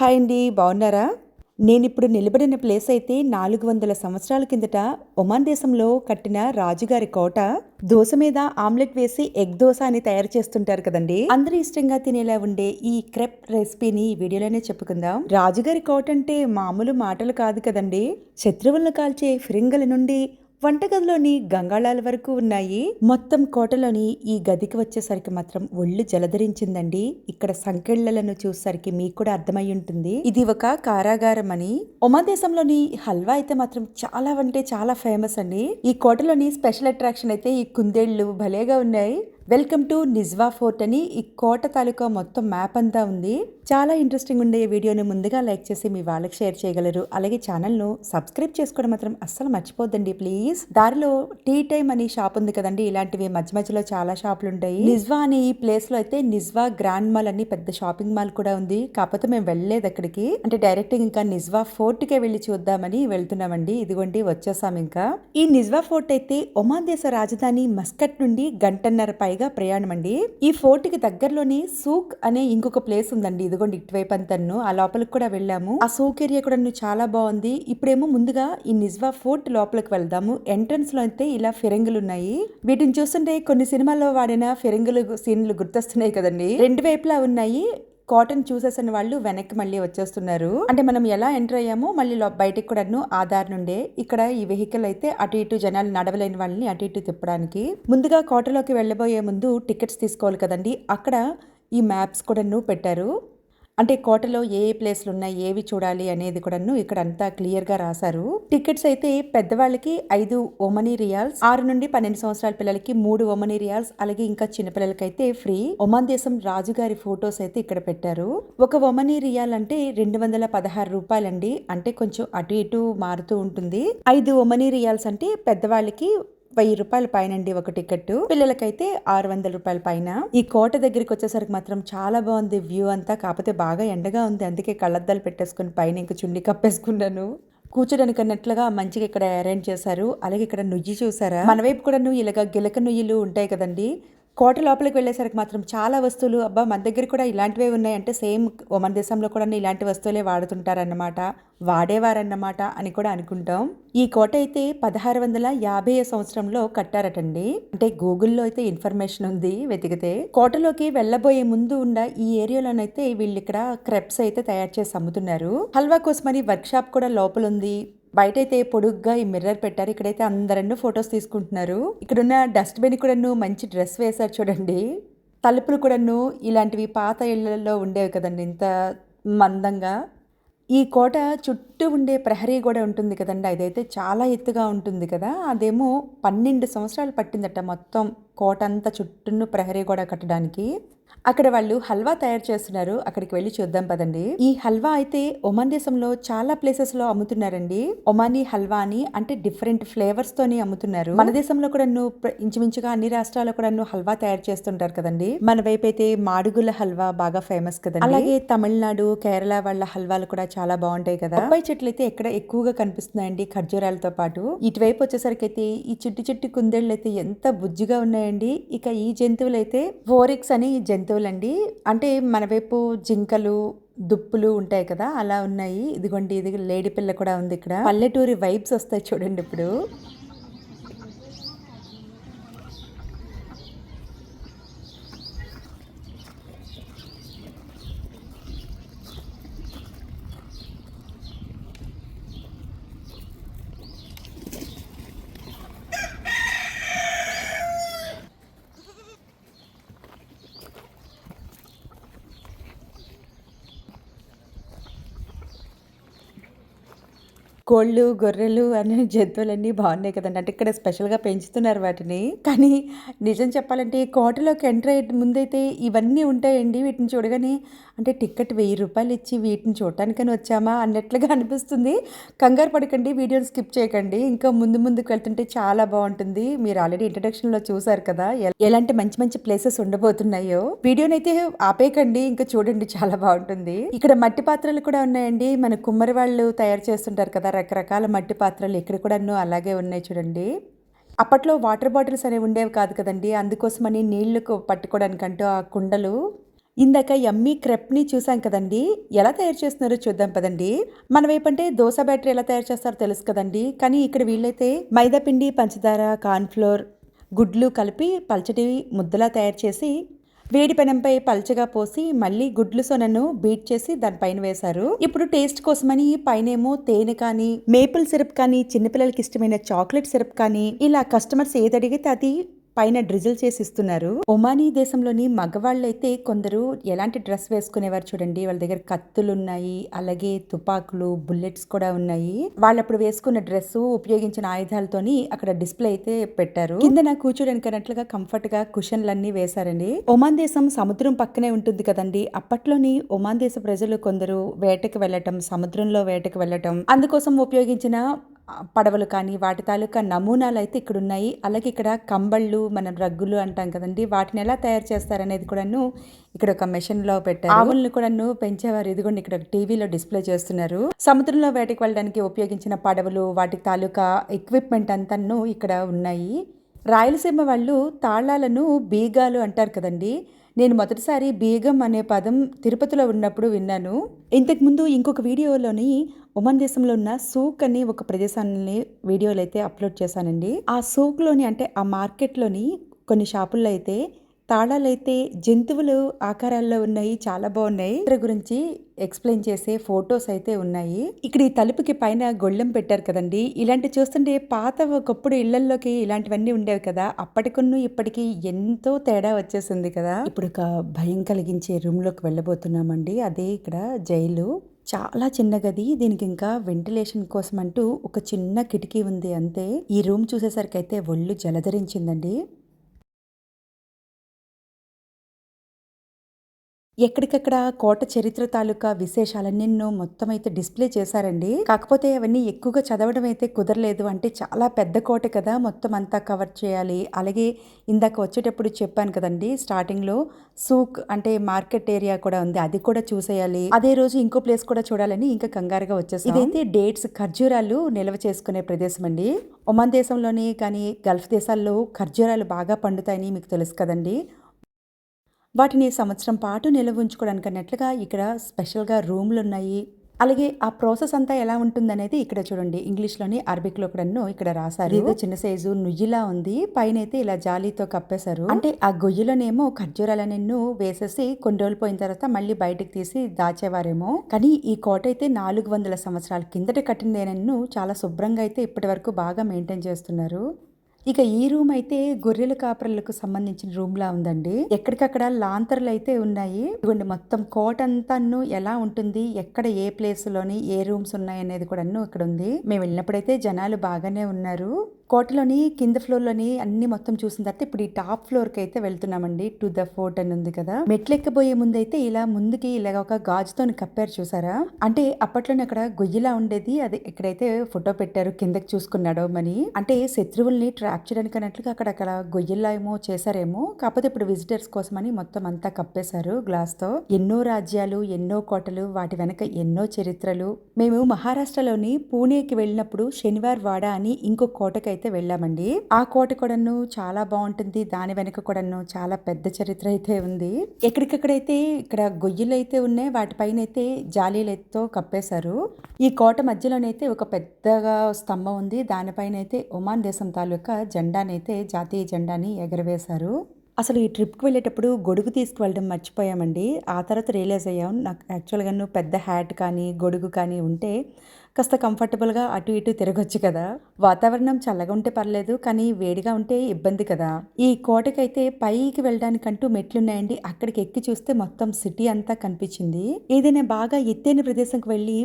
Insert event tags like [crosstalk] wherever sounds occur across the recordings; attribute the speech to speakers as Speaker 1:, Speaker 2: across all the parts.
Speaker 1: Hi అండి బాగున్నారా? నేను ఇప్పుడు నిలబడిన ప్లేస్ అయితే నాలుగు వందల సంవత్సరాల కిందట ఒమాన్ దేశంలో కట్టిన రాజుగారి కోట. దోశ మీద ఆమ్లెట్ వేసి ఎగ్ దోశ అని తయారు చేస్తుంటారు కదండి. అందరూ ఇష్టంగా తినేలా ఉండే ఈ క్రెప్ రెసిపీని ఈ వీడియోలోనే చెప్పుకుందాం. రాజుగారి కోట అంటే మామూలు మాటలు కాదు కదండి. శత్రువులను కాల్చే ఫిరింగల నుండి వంటగదిలోని గంగాళాల వరకు ఉన్నాయి. మొత్తం కోటలోని ఈ గదికి వచ్చేసరికి మాత్రం ఒళ్ళు జలధరించిందండి. ఇక్కడ సంకెళ్ళను చూసేసరికి మీకు కూడా అర్థమై ఉంటుంది. ఇది ఒక కారాగారం అని. ఉమా దేశంలోని హల్వా అయితే మాత్రం చాలా అంటే చాలా ఫేమస్ అండి. ఈ కోటలోని స్పెషల్ అట్రాక్షన్ అయితే ఈ కుందేళ్ళు భలేగా ఉన్నాయి. వెల్కమ్ టు నిజ్వా ఫోర్ట్ అని ఈ కోట తాలూకా మొత్తం మ్యాప్ అంతా ఉంది. చాలా ఇంట్రెస్టింగ్ ఉండే వీడియోని ముందుగా లైక్ చేసి మీ వాళ్ళకి షేర్ చేయగలరు. అలాగే ఛానల్ను సబ్స్క్రైబ్ చేసుకోవడం మాత్రం అస్సలు మర్చిపోద్దండి ప్లీజ్. దారిలో టీ టైమ్ అని షాప్ ఉంది కదండి ఇలాంటివి మధ్య మధ్యలో చాలా షాపులు ఉంటాయి. నిజ్వా అనే ఈ ప్లేస్లో అయితే నిజ్వా గ్రాండ్ మాల్ అని పెద్ద షాపింగ్ మాల్ కూడా ఉంది. కాకపోతే మేము వెళ్ళలేదు అక్కడికి. అంటే డైరెక్ట్ ఇంకా నిజ్వా ఫోర్ట్ కే వెళ్ళి చూద్దామని వెళ్తున్నామండి. ఇదిగోండి వచ్చేసాం ఇంకా. ఈ నిజ్వా ఫోర్ట్ అయితే ఒమాన్ దేశ రాజధాని మస్కట్ నుండి గంటన్నర పై పైగా ప్రయాణం అండి. ఈ ఫోర్ట్కి దగ్గరలోని సూక్ అనే ఇంకొక ప్లేస్ ఉందండి. ఇదిగోండి ఇటువైపు అంతను ఆ లోపలికి కూడా వెళ్ళాము. ఆ సూక్ ఏరియా కూడా చాలా బాగుంది. ఇప్పుడేమో ముందుగా ఈ నిజ్వా ఫోర్ట్ లోపలికి వెళ్దాము. ఎంట్రన్స్లో అయితే ఇలా ఫిరంగులు ఉన్నాయి. వీటిని చూస్తుంటే కొన్ని సినిమాల్లో వాడిన ఫిరంగులు సీన్లు గుర్తొస్తున్నాయి కదండి. రెండు వైపులా ఉన్నాయి. కాటన్ చూసేసిన వాళ్ళు వెనక్కి మళ్ళీ వచ్చేస్తున్నారు. అంటే మనం ఎలా ఎంటర్ అయ్యామో మళ్ళీ బయటకు కూడా కూడాను ఆధార్ నుండే ఇక్కడ ఈ వెహికల్ అయితే అటు ఇటు జనాలు నడవలేని వాళ్ళని అటు ఇటు తిప్పడానికి. ముందుగా కోటలోకి వెళ్ళబోయే ముందు టికెట్స్ తీసుకోవాలి కదండి. అక్కడ ఈ మ్యాప్స్ కూడాను పెట్టారు. అంటే కోటలో ఏ ఏ ప్లేస్లు ఉన్నాయి ఏవి చూడాలి అనేది కూడాను ఇక్కడ అంతా క్లియర్గా రాశారు. టికెట్స్ అయితే పెద్దవాళ్ళకి ఐదు ఒమనీ రియాల్స్ ఆరు నుండి పన్నెండు సంవత్సరాల పిల్లలకి మూడు ఒమనీ రియాల్స్ అలాగే ఇంకా చిన్నపిల్లలకైతే అయితే ఫ్రీ ఒమన్ దేశం రాజుగారి ఫొటోస్ అయితే ఇక్కడ పెట్టారు. ఒక ఒమనీ రియాల్ అంటే రెండు వందల పదహారు రూపాయలండి. అంటే కొంచెం అటు ఇటు మారుతూ ఉంటుంది. ఐదు ఒమనీ రియాల్స్ అంటే పెద్దవాళ్ళకి వెయ్యి రూపాయల పైన అండి ఒక టికెట్ పిల్లలకైతే ఆరు వందల రూపాయల పైన. ఈ కోట దగ్గరికి వచ్చేసరికి మాత్రం చాలా బాగుంది వ్యూ అంతా. కాకపోతే బాగా ఎండగా ఉంది. అందుకే కళ్ళద్దాలు పెట్టేసుకుని పైన ఇంకా చుండి కప్పేసుకున్నాను. కూర్చోడానికి అన్నట్లుగా మంచిగా ఇక్కడ అరేంజ్ చేశారు. అలాగే ఇక్కడ నుయ్యి చూసారా? మన వైపు కూడా నువ్వు ఇలాగ గిలక నుయ్యిలు ఉంటాయి కదండి. కోట లోపలికి వెళ్ళేసరికి మాత్రం చాలా వస్తువులు అబ్బా మన దగ్గర కూడా ఇలాంటివే ఉన్నాయి అంటే సేమ్ మన దేశంలో కూడా ఇలాంటి వస్తువులే వాడుతుంటారన్నమాట. వాడేవారన్నమాట అని కూడా అనుకుంటాం. ఈ కోట అయితే పదహారు వందల యాభై సంవత్సరంలో కట్టారటండి. అంటే గూగుల్లో అయితే ఇన్ఫర్మేషన్ ఉంది వెతికితే. కోటలోకి వెళ్ళబోయే ముందు ఉన్న ఈ ఏరియాలోనైతే వీళ్ళు ఇక్కడ క్రెప్స్ అయితే తయారు చేసి అమ్ముతున్నారు. హల్వా కోసమని వర్క్ షాప్ కూడా లోపల ఉంది బయటైతే పొడుగ్గా ఈ మిర్రర్ పెట్టారు. ఇక్కడైతే అందరూ ఫొటోస్ తీసుకుంటున్నారు. ఇక్కడున్న డస్ట్బిన్ కూడాను మంచి డ్రెస్ వేశారు చూడండి. తలుపులు కూడాను ఇలాంటివి పాత ఇళ్ళలో ఉండేవి కదండి ఇంత మందంగా. ఈ కోట చుట్టూ ఉండే ప్రహరీ కూడా ఉంటుంది కదండి. అదైతే చాలా ఎత్తుగా ఉంటుంది కదా. అదేమో పన్నెండు సంవత్సరాలు పట్టిందట మొత్తం కోట అంతా చుట్టూను ప్రహరీ కూడా కట్టడానికి. అక్కడ వాళ్ళు హల్వా తయారు చేస్తున్నారు. అక్కడికి వెళ్ళి చూద్దాం పదండి. ఈ హల్వా అయితే ఒమాన్ దేశంలో చాలా ప్లేసెస్లో అమ్ముతున్నారండి. ఒమానీ హల్వా అని అంటే డిఫరెంట్ ఫ్లేవర్స్ తోని అమ్ముతున్నారు. మన దేశంలో కూడా ఇంచుమించుగా అన్ని రాష్ట్రాల్లో కూడా హల్వా తయారు చేస్తుంటారు కదండి. మన వైపు అయితే మాడుగుల హల్వా బాగా ఫేమస్ కదండి. అలాగే తమిళనాడు కేరళ వాళ్ళ హల్వాలు కూడా చాలా బాగుంటాయి కదా. అబ్బాయి చెట్లు అయితే ఎక్కడ ఎక్కువగా కనిపిస్తున్నాయండి ఖర్జూరాలతో పాటు. ఇటువైపు వచ్చేసరికి అయితే ఈ చిట్టి చిట్టి కుందేళ్ళు అయితే ఎంత బుజ్జిగా ఉన్నాయండి. ఇక ఈ జంతువులు అయితే ఫోరిక్స్ అని ఈ జంతువులండి. అంటే మన వైపు జింకలు దుప్పులు ఉంటాయి కదా అలా ఉన్నాయి. ఇదిగోండి ఇది లేడీ పిల్ల కూడా ఉంది ఇక్కడ. పల్లెటూరి వైబ్స్ వస్తాయి చూడండి ఇప్పుడు. కోళ్ళు గొర్రెలు అనే జంతువులన్నీ బాగున్నాయి కదండి. అంటే ఇక్కడ స్పెషల్గా పెంచుతున్నారు వాటిని. కానీ నిజం చెప్పాలంటే కోటలోకి ఎంటర్ అయ్యే ముందైతే ఇవన్నీ ఉంటాయండి వీటిని చూడగానే. అంటే టికెట్ వెయ్యి రూపాయలు ఇచ్చి వీటిని చూడటానికని వచ్చామా అన్నట్లుగా [laughs] అనిపిస్తుంది. కంగారు పడకండి వీడియోని స్కిప్ చేయకండి. ఇంకా ముందు ముందుకు వెళ్తుంటే చాలా బాగుంటుంది. మీరు ఆల్రెడీ ఇంట్రడక్షన్లో చూసారు కదా ఎలాంటి మంచి మంచి ప్లేసెస్ ఉండబోతున్నాయో. వీడియోనైతే ఆపేయకండి ఇంకా చూడండి చాలా బాగుంటుంది. ఇక్కడ మట్టి పాత్రలు కూడా ఉన్నాయండి. మన కుమ్మరి వాళ్ళు తయారు చేస్తుంటారు కదా రకరకాల మట్టి పాత్రలు ఇక్కడ కూడా అలాగే ఉన్నాయి చూడండి. అప్పట్లో వాటర్ బాటిల్స్ అనేవి ఉండేవి కాదు కదండి. అందుకోసమని నీళ్ళకు పట్టుకోవడానికంటూ ఆ కుండలు. ఇందాక యమ్మీ క్రెప్ని చూసాం కదండి. ఎలా తయారు చేస్తున్నారో చూద్దాం పదండి. మన వైపంటే దోశ బ్యాటరీ ఎలా తయారు చేస్తారో తెలుసు కదండి. కానీ ఇక్కడ వీళ్ళైతే మైదా పిండి పంచదార కార్న్ఫ్లోర్ గుడ్లు కలిపి పల్చటి ముద్దలా తయారు చేసి వేడి పెనంపై పల్చగా పోసి మళ్ళీ గుడ్లు సొనను బీట్ చేసి దానిపైన వేశారు. ఇప్పుడు టేస్ట్ కోసమని పైనేమో తేనె కానీ మేపుల్ సిరప్ కానీ చిన్నపిల్లలకి ఇష్టమైన చాక్లెట్ సిరప్ కానీ ఇలా కస్టమర్స్ ఏది అడిగితే అది పైన డ్రిజిల్ చేసి ఇస్తున్నారు. ఒమానీ దేశంలోని మగవాళ్ళైతే కొందరు ఎలాంటి డ్రెస్ వేసుకునేవారు చూడండి. వాళ్ళ దగ్గర కత్తులు ఉన్నాయి అలాగే తుపాకులు బుల్లెట్స్ కూడా ఉన్నాయి. వాళ్ళు అప్పుడు వేసుకున్న డ్రెస్ ఉపయోగించిన ఆయుధాలతోని అక్కడ డిస్ప్లే అయితే పెట్టారు. కింద నాకు కూర్చోడానికి అన్నట్లుగా కంఫర్ట్గా కుషన్లు వేశారండి. ఒమాన్ దేశం సముద్రం పక్కనే ఉంటుంది కదండి. అప్పట్లోని ఒమాన్ దేశ ప్రజలు కొందరు వేటకు వెళ్ళటం సముద్రంలో వేటకు వెళ్ళటం అందుకోసం ఉపయోగించిన పడవలు కానీ వాటి తాలూకా నమూనాలు అయితే ఇక్కడ ఉన్నాయి అలాగే ఇక్కడ కంబళ్ళు మనం రగ్గులు అంటాం కదండి వాటిని ఎలా తయారు చేస్తారనేది కూడాను ఇక్కడ ఒక మెషిన్లో పెట్టారు ఆవులను కూడాను పెంచేవారు. ఇదిగోండి ఇక్కడ టీవీలో డిస్ప్లే చేస్తున్నారు. సముద్రంలో వేటకి వెళ్ళడానికి ఉపయోగించిన పడవలు వాటి తాలూకా ఎక్విప్మెంట్ అంతాను ఇక్కడ ఉన్నాయి. రాయలసీమ వాళ్ళు తాళాలను బీగాలు అంటారు కదండి. నేను మొదటిసారి బీగం అనే పదం తిరుపతిలో ఉన్నప్పుడు విన్నాను. ఇంతకుముందు ఇంకొక వీడియోలోని ఒమన్ దేశంలో ఉన్న సూక్ అని ఒక ప్రదేశాన్ని వీడియోలు అయితే అప్లోడ్ చేశానండి. ఆ సూక్లోని అంటే ఆ మార్కెట్లోని కొన్ని షాపుల్లో అయితే తాళాలైతే జంతువులు ఆకారాల్లో ఉన్నాయి చాలా బాగున్నాయి. ఇతర గురించి ఎక్స్ప్లెయిన్ చేసే ఫొటోస్ అయితే ఉన్నాయి. ఇక్కడ ఈ తలుపుకి పైన గొళ్ళెం పెట్టారు కదండి. ఇలాంటి చూస్తుంటే పాత ఒకప్పుడు ఇళ్ళల్లోకి ఇలాంటివన్నీ ఉండేవి కదా. అప్పటికున్ను ఇప్పటికి ఎంతో తేడా వచ్చేసింది కదా. ఇప్పుడు ఒక భయం కలిగించే రూమ్లోకి వెళ్ళబోతున్నామండి. అదే ఇక్కడ జైలు. చాలా చిన్న గది. దీనికి ఇంకా వెంటిలేషన్ కోసం అంటూ ఒక చిన్న కిటికీ ఉంది. అంతే. ఈ రూమ్ చూసేసరికి అయితే ఒళ్ళు జలధరించిందండి. ఎక్కడికక్కడ కోట చరిత్ర తాలూకా విశేషాలన్నెన్నో మొత్తం అయితే డిస్ప్లే చేశారండి. కాకపోతే అవన్నీ ఎక్కువగా చదవడం అయితే కుదరలేదు. అంటే చాలా పెద్ద కోట కదా మొత్తం అంతా కవర్ చేయాలి. అలాగే ఇందాక వచ్చేటప్పుడు చెప్పాను కదండి స్టార్టింగ్లో సూక్ అంటే మార్కెట్ ఏరియా కూడా ఉంది. అది కూడా చూసేయాలి. అదే రోజు ఇంకో ప్లేస్ కూడా చూడాలని ఇంకా కంగారుగా వచ్చేసి. ఇదైతే డేట్స్ ఖర్జూరాలు నిల్వ చేసుకునే ప్రదేశం అండి. ఒమన్ దేశంలోని కానీ గల్ఫ్ దేశాల్లో ఖర్జూరాలు బాగా పండుతాయని మీకు తెలుసు కదండి. వాటిని సంవత్సరం పాటు నిల్వ ఉంచుకోవడానికి అన్నట్లుగా ఇక్కడ స్పెషల్గా రూమ్లు ఉన్నాయి అలాగే ఆ ప్రాసెస్ అంతా ఎలా ఉంటుందనేది ఇక్కడ చూడండి. ఇంగ్లీష్లోని అరబిక్లో కూడాను ఇక్కడ రాశారు. ఏదో చిన్న సైజు నుయ్యిలా ఉంది. పైన అయితే ఇలా జాలీతో కప్పేశారు. అంటే ఆ గొయ్యిలోనేమో ఖర్జూరాలనెన్ను వేసేసి కొన్ని రోజులు పోయిన తర్వాత మళ్ళీ బయటకు తీసి దాచేవారేమో. కానీ ఈ కోట అయితే నాలుగు వందల సంవత్సరాల కిందట కట్టిందేనన్ను చాలా శుభ్రంగా అయితే ఇప్పటి వరకు బాగా మెయింటైన్ చేస్తున్నారు. ఇక ఈ రూమ్ అయితే గొర్రెల కాపరలకు సంబంధించిన రూమ్ లా ఉందండి. ఎక్కడికక్కడ లాంతర్లు అయితే ఉన్నాయి. ఇవ్వండి మొత్తం కోట అంతాను ఎలా ఉంటుంది? ఎక్కడ ఏ ప్లేస్లోని ఏ రూమ్స్ ఉన్నాయి అనేది కూడా ఇక్కడ ఉంది మేము వెళ్ళినప్పుడైతే జనాలు బాగానే ఉన్నారు. కోటలోని కింద ఫ్లోర్లోని అన్ని మొత్తం చూసిన తర్వాత ఇప్పుడు ఈ టాప్ ఫ్లోర్కి అయితే వెళ్తున్నామండి. టు ద ఫోర్ట్ అని ఉంది కదా. మెట్లెక్కబోయే ముందైతే ముందు అయితే ఇలా ముందుకి ఇలా ఒక గాజుతో కప్పారు చూసారా? అంటే అప్పట్లోనే అక్కడ గొయ్యిలా ఉండేది. అది ఇక్కడైతే ఫోటో పెట్టారు కిందకి చూసుకున్నాడో మని అంటే శత్రువుల్ని ట్రాప్ చేయడానికి అన్నట్లుగా అక్కడ అక్కడ గొయ్యిలా ఏమో చేశారేమో. కాకపోతే ఇప్పుడు విజిటర్స్ కోసమని మొత్తం అంతా కప్పేశారు గ్లాస్తో ఎన్నో రాజ్యాలు ఎన్నో కోటలు వాటి వెనక ఎన్నో చరిత్రలు. మేము మహారాష్ట్రలోని పూణేకి వెళ్ళినప్పుడు శనివార్ వాడ అని ఇంకో కోటకైతే అయితే వెళ్ళామండి. ఆ కోట కూడాను చాలా బాగుంటుంది. దాని వెనుక కూడాను చాలా పెద్ద చరిత్ర అయితే ఉంది. ఎక్కడికక్కడైతే ఇక్కడ గొయ్యలు అయితే ఉన్నాయి వాటిపైన అయితే జాలీలతో కప్పేశారు. ఈ కోట మధ్యలోనైతే ఒక పెద్దగా స్తంభం ఉంది. దానిపైన అయితే ఒమాన్ దేశం తాలూకా జెండానైతే జాతీయ జెండాని ఎగరవేశారు. అసలు ఈ ట్రిప్కి వెళ్ళేటప్పుడు గొడుగు తీసుకువెళ్ళడం మర్చిపోయామండి. ఆ తర్వాత రియలైజ్ అయ్యాం. నాకు యాక్చువల్గా నువ్వు పెద్ద హ్యాట్ కానీ గొడుగు కానీ ఉంటే కాస్త కంఫర్టబుల్గా అటు ఇటు తిరగొచ్చు కదా. వాతావరణం చల్లగా ఉంటే పర్లేదు కానీ వేడిగా ఉంటే ఇబ్బంది కదా. ఈ కోటకైతే పైకి వెళ్ళడానికంటూ మెట్లున్నాయండి. అక్కడికి ఎక్కి చూస్తే మొత్తం సిటీ అంతా కనిపించింది. ఏదైనా బాగా ఎత్తైన ప్రదేశంకి వెళ్ళి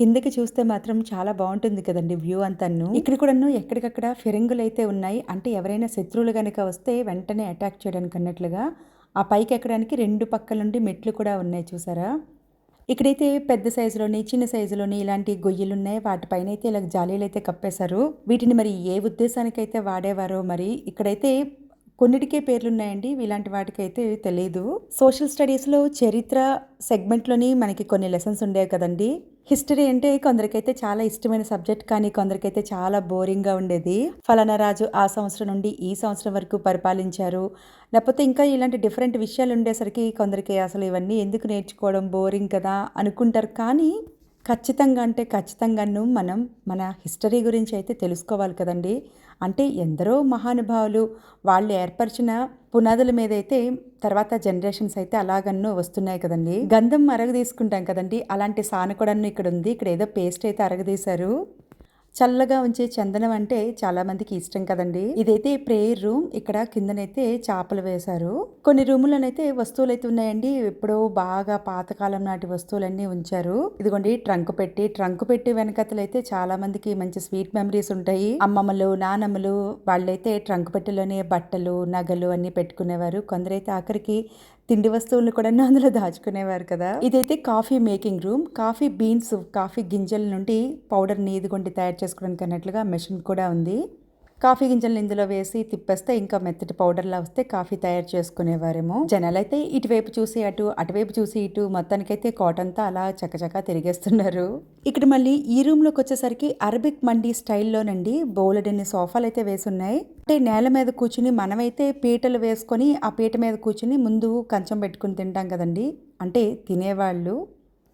Speaker 1: కిందకి చూస్తే మాత్రం చాలా బాగుంటుంది కదండి వ్యూ అంతాను. ఇక్కడ కూడాను ఎక్కడికక్కడ ఫిరంగులు అయితే ఉన్నాయి. అంటే ఎవరైనా శత్రువులు కనుక వస్తే వెంటనే అటాక్ చేయడానికి అన్నట్లుగా ఆ పైకి ఎక్కడానికి రెండు పక్కల నుండి మెట్లు కూడా ఉన్నాయి చూసారా? ఇక్కడైతే పెద్ద సైజులోని చిన్న సైజులోని ఇలాంటి గొయ్యలు ఉన్నాయి. వాటిపైన అయితే ఇలా జాలీలు అయితే కప్పేశారు. వీటిని మరి ఏ ఉద్దేశానికైతే వాడేవారో మరి ఇక్కడైతే కొన్నిటికే పేర్లున్నాయండి. ఇలాంటి వాటికైతే తెలియదు సోషల్ స్టడీస్లో చరిత్ర సెగ్మెంట్లోని మనకి కొన్ని లెసన్స్ ఉండేవి కదండి. హిస్టరీ అంటే కొందరికైతే చాలా ఇష్టమైన సబ్జెక్ట్ కానీ కొందరికైతే చాలా బోరింగ్గా ఉండేది. ఫలానా రాజు ఆ సంవత్సరం నుండి ఈ సంవత్సరం వరకు పరిపాలించారు. లేకపోతే ఇంకా ఇలాంటి డిఫరెంట్ విషయాలు ఉండేసరికి కొందరికి అసలు ఇవన్నీ ఎందుకు నేర్చుకోవడం బోరింగ్ కదా అనుకుంటారు. కానీ ఖచ్చితంగా అంటే ఖచ్చితంగాను మనం మన హిస్టరీ గురించి అయితే తెలుసుకోవాలి కదండి. అంటే ఎందరో మహానుభావులు వాళ్ళు ఏర్పరిచిన పునాదుల మీద అయితే తర్వాత జనరేషన్స్ అయితే అలాగన్నో వస్తున్నాయి కదండి. గంధం అరగ తీసుకుంటాం కదండి. అలాంటి కూడాను ఇక్కడ ఉంది ఇక్కడ ఏదో పేస్ట్ అయితే అరగదీశారు చల్లగా ఉంచే చందనం అంటే చాలా మందికి ఇష్టం కదండి. ఇదైతే ప్రేయర్ రూమ్ ఇక్కడ కిందనైతే చేపలు వేశారు. కొన్ని రూములనైతే వస్తువులు అయితే ఉన్నాయండి. ఎప్పుడో బాగా పాతకాలం నాటి వస్తువులన్నీ ఉంచారు. ఇదిగోండి ట్రంక్ పెట్టి ట్రంక్ పెట్టి వెనకతలైతే చాలా మందికి మంచి స్వీట్ మెమరీస్ ఉంటాయి. అమ్మమ్మలు నానమ్మలు వాళ్ళైతే ట్రంక్ పెట్టెలోనే బట్టలు నగలు అన్ని పెట్టుకునేవారు. కొందరైతే ఆఖరికి తిండి వస్తువులను కూడా అందులో దాచుకునేవారు కదా. ఇదైతే coffee making room. Coffee beans coffee గింజల నుండి పౌడర్ నీదిగొండి తయారు చేసుకోవడానికి అన్నట్లుగా మెషిన్ కూడా ఉంది. కాఫీ గింజలను ఇందులో వేసి తిప్పేస్తే ఇంకా మెత్తటి పౌడర్లా వస్తే కాఫీ తయారు చేసుకునేవారేమో. జనాలైతే ఇటువైపు చూసి అటు అటువైపు చూసి ఇటు మొత్తానికైతే కాటన్తో అలా చకచకా తిరిగేస్తున్నారు. ఇక్కడ మళ్ళీ ఈ రూమ్లోకి వచ్చేసరికి అరబిక్ మండీ స్టైల్లోనండి. బౌలెడన్ని సోఫాలు అయితే వేసి ఉన్నాయి అంటే నేల మీద కూర్చుని మనమైతే పీటలు వేసుకొని ఆ పీట మీద కూర్చుని ముందు కంచం పెట్టుకుని తింటాం కదండి. అంటే తినేవాళ్ళు.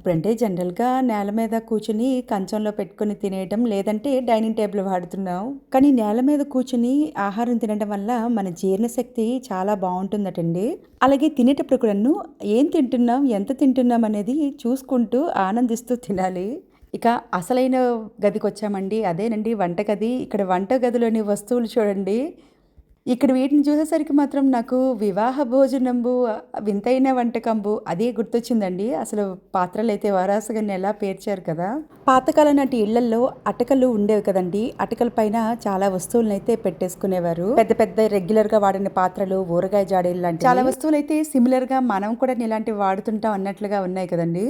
Speaker 1: ఇప్పుడంటే జనరల్గా నేల మీద కూర్చుని కంచంలో పెట్టుకుని తినేయడం లేదంటే డైనింగ్ టేబుల్ వాడుతున్నాం. కానీ నేల మీద కూర్చుని ఆహారం తినడం వల్ల మన జీర్ణశక్తి చాలా బాగుంటుందటండి. అలాగే తినేటప్పుడు కూడాను ఏం తింటున్నాం ఎంత తింటున్నాం అనేది చూసుకుంటూ ఆనందిస్తూ తినాలి. ఇక అసలైన గదికి వచ్చామండి అదేనండి వంటగది. ఇక్కడ వంటగదిలోని వస్తువులు చూడండి. ఇక్కడ వీటిని చూసేసరికి మాత్రం నాకు వివాహ భోజనంబు వింతైన వంటకంబు అదే గుర్తొచ్చిందండి. అసలు పాత్రలు అయితే వారాసుగా ఎలా పేర్చారు కదా. పాతకాలం నాటి ఇళ్ళలో అటకలు ఉండేవి కదండి. అటకల పైన చాలా వస్తువులను అయితే పెట్టేసుకునేవారు. పెద్ద పెద్ద రెగ్యులర్గా వాడిన పాత్రలు ఊరగాయ జాడీలు లాంటి చాలా వస్తువులు అయితే సిమిలర్గా మనం కూడా ఇలాంటివి వాడుతుంటాం అన్నట్లుగా ఉన్నాయి కదండి.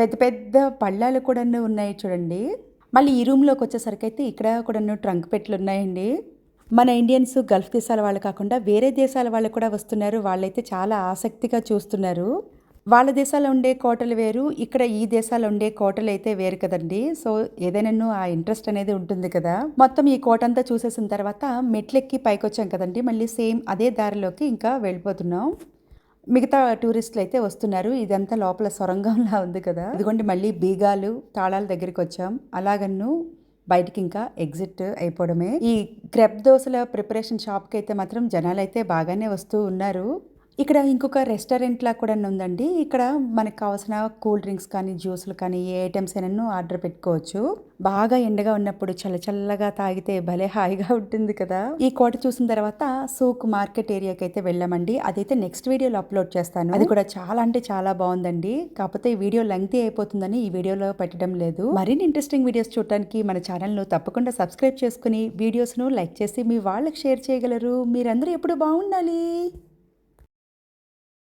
Speaker 1: పెద్ద పెద్ద పళ్ళాలు కూడా ఉన్నాయి చూడండి. మళ్ళీ ఈ రూమ్లోకి వచ్చేసరికి అయితే ఇక్కడ కూడా ట్రంక్ పెట్లు ఉన్నాయండి. మన ఇండియన్స్ గల్ఫ్ దేశాల వాళ్ళు కాకుండా వేరే దేశాల వాళ్ళు కూడా వస్తున్నారు. వాళ్ళైతే చాలా ఆసక్తిగా చూస్తున్నారు. వాళ్ళ దేశాల్లో ఉండే కోటలు వేరు ఇక్కడ ఈ దేశాల్లో ఉండే కోటలు అయితే వేరు కదండి. సో ఏదైనా ఆ ఇంట్రెస్ట్ అనేది ఉంటుంది కదా. మొత్తం ఈ కోట అంతా చూసేసిన తర్వాత మెట్లెక్కి పైకి వచ్చాం కదండి. మళ్ళీ సేమ్ అదే దారిలోకి ఇంకా వెళ్ళిపోతున్నాం. మిగతా టూరిస్టులు అయితే వస్తున్నారు. ఇదంతా లోపల సొరంగంలా ఉంది కదా. ఇదిగోండి మళ్ళీ బీగాలు తాళాల దగ్గరికి వచ్చాం. అలాగన్ను బయటికి ఇంకా ఎగ్జిట్ అయిపోవడమే. ఈ క్రెప్ దోశల ప్రిపరేషన్ షాప్కి అయితే మాత్రం జనాలు అయితే బాగానే వస్తూ ఉన్నారు. ఇక్కడ ఇంకొక రెస్టారెంట్ లా కూడా ఉందండి. ఇక్కడ మనకు కావాల్సిన కూల్ డ్రింక్స్ కానీ జ్యూస్లు కానీ ఏ ఐటమ్స్ అయినా ఆర్డర్ పెట్టుకోవచ్చు. బాగా ఎండగా ఉన్నప్పుడు చల్లచల్లగా తాగితే భలే హాయిగా ఉంటుంది కదా. ఈ కోట చూసిన తర్వాత సూక్ మార్కెట్ ఏరియాకి అయితే వెళ్ళామండి. అదైతే నెక్స్ట్ వీడియోలో అప్లోడ్ చేస్తాను. అది కూడా చాలా అంటే చాలా బాగుందండి. కాకపోతే ఈ వీడియో లెంగ్తీ అయిపోతుందని ఈ వీడియోలో పెట్టడం లేదు. మరిన్ని ఇంట్రెస్టింగ్ వీడియోస్ చూడటానికి మన ఛానల్ను తప్పకుండా సబ్స్క్రైబ్ చేసుకుని వీడియోస్ను లైక్ చేసి మీ వాళ్ళకి షేర్ చేయగలరు. మీరందరూ ఎప్పుడు బాగుండాలి.